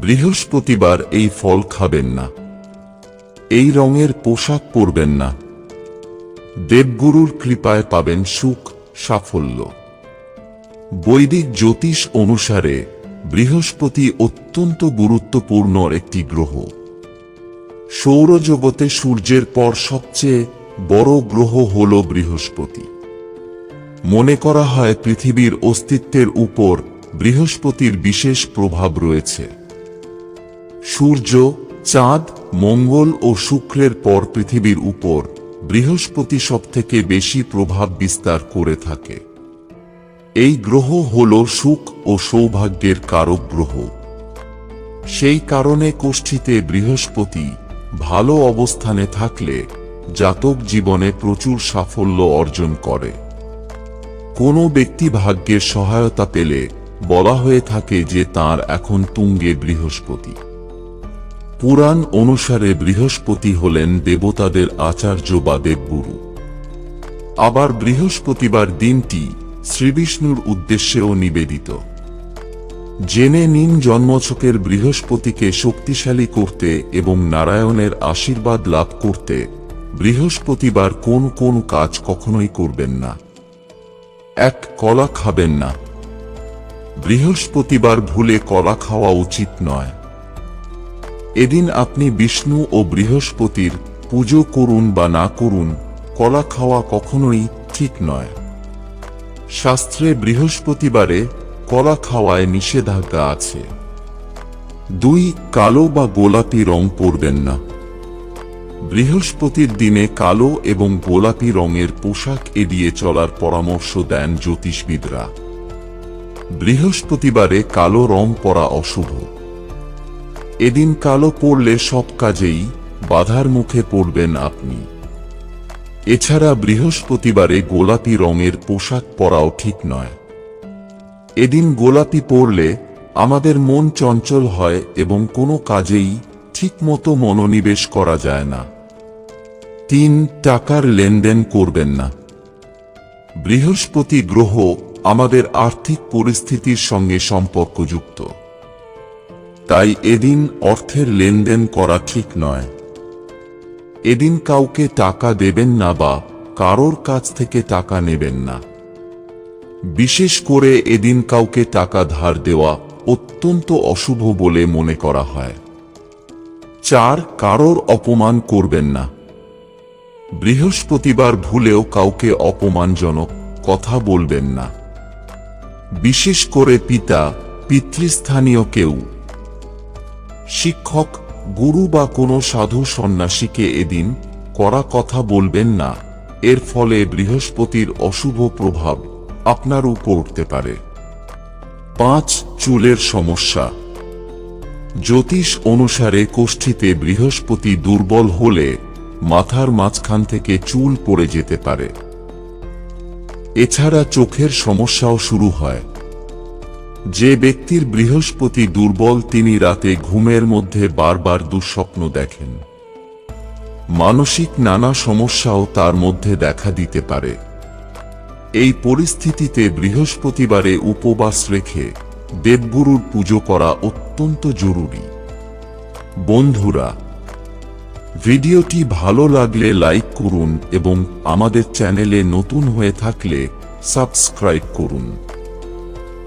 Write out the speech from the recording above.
বৃহস্পতিবার এই ফল খাবেন না। এই রঙের পোশাক পরবেন না। দেবগুরুর কৃপায় পাবেন সুখ, সাফল্য। বৈদিক জ্যোতিষ অনুসারে বৃহস্পতি অত্যন্ত গুরুত্বপূর্ণ একটি গ্রহ। সৌরজগতে সূর্যের পর সবচেয়ে বড় গ্রহ হল বৃহস্পতি। মনে করা হয় পৃথিবীর অস্তিত্বের উপর বৃহস্পতির বিশেষ প্রভাব রয়েছে। সূর্য, চাঁদ, মঙ্গল ও শুক্রের পর পৃথিবীর উপর বৃহস্পতি সবথেকে বেশি প্রভাব বিস্তার করে থাকে। এই গ্রহ হল সুখ ও সৌভাগ্যের কারক গ্রহ। সেই কারণে কোষ্ঠীতে বৃহস্পতি ভালো অবস্থানে থাকলে জাতক জীবনে প্রচুর সাফল্য অর্জন করে। কোনো ব্যক্তি ভাগ্যের সহায়তা পেলে বলা হয়ে থাকে যে তার এখন তুঙ্গে বৃহস্পতি। পুরাণ অনুসারে বৃহস্পতি হলেন দেবতাদের আচার্য বা দেবগুরু। আবার বৃহস্পতিবার দিনটি শ্রীবিষ্ণুর উদ্দেশ্যেও নিবেদিত। জেনে নিন জন্মছকের বৃহস্পতিকে শক্তিশালী করতে এবং নারায়ণের আশীর্বাদ লাভ করতে বৃহস্পতিবার কোন কোন কাজ কখনোই করবেন না। এক, কলা খাবেন না। বৃহস্পতিবার ভুলে কলা খাওয়া উচিত নয়। এদিন আপনি বিষ্ণু ও বৃহস্পতির পুজো করুন বা না করুন, কলা খাওয়া কখনোই ঠিক নয়। শাস্ত্রে বৃহস্পতিবারে কলা খাওয়ায় নিষেধাজ্ঞা আছে। দুই, কালো বা গোলাপি রং পরবেন না। বৃহস্পতির দিনে কালো এবং গোলাপি রঙের পোশাক এড়িয়ে চলার পরামর্শ দেন জ্যোতিষবিদরা। বৃহস্পতিবারে কালো রং পরা অশুভ। এদিন কালো পড়লে সব কাজেই বাধার মুখে পড়বেন আপনি। এছাড়া বৃহস্পতিবারে গোলাপি রঙের পোশাক পরাও ঠিক নয়। এদিন গোলাপি পরলে আমাদের মন চঞ্চল হয় এবং কোনো কাজেই ঠিকমতো মনোনিবেশ করা যায় না। তিন, টাকার লেনদেন করবেন না। বৃহস্পতি গ্রহ আমাদের আর্থিক পরিস্থিতির সঙ্গে সম্পর্কযুক্ত। তাই এদিন অর্থের লেনদেন করা ঠিক নয়। এদিন কাউকে টাকা দেবেন না বা কারোর কাছ থেকে টাকা নেবেন না। বিশেষ করে এদিন কাউকে টাকা ধার দেওয়া অত্যন্ত অশুভ বলে মনে করা হয়। চার, কারোর অপমান করবেন না। বৃহস্পতিবার ভুলেও কাউকে অপমানজনক কথা বলবেন না। বিশেষ করে পিতা, পিতৃস্থানীয় কেউ শিক্ষক, গুরু বা কোনো সাধু সন্ন্যাসীকে এদিন কড়া কথা বলবেন না। এর ফলে বৃহস্পতির অশুভ প্রভাব আপনার উপর উঠতে পারে। পাঁচ চুলের সমস্যা। জ্যোতিষ অনুসারে কোষ্ঠীতে বৃহস্পতি দুর্বল হলে মাথার মাঝখান থেকে চুল পড়ে যেতে পারে। এছাড়া চোখের সমস্যাও শুরু হয়। যে ব্যক্তির বৃহস্পতি দুর্বল, তিনি রাতে ঘুমের মধ্যে বারবার দুঃস্বপ্ন দেখেন। মানসিক নানা সমস্যাও তার মধ্যে দেখা দিতে পারে। এই পরিস্থিতিতে বৃহস্পতিবারে উপবাস রেখে দেবগুরুর পুজো করা অত্যন্ত জরুরি। বন্ধুরা, ভিডিওটি ভালো লাগলে লাইক করুন এবং আমাদের চ্যানেলে নতুন হয়ে থাকলে সাবস্ক্রাইব করুন।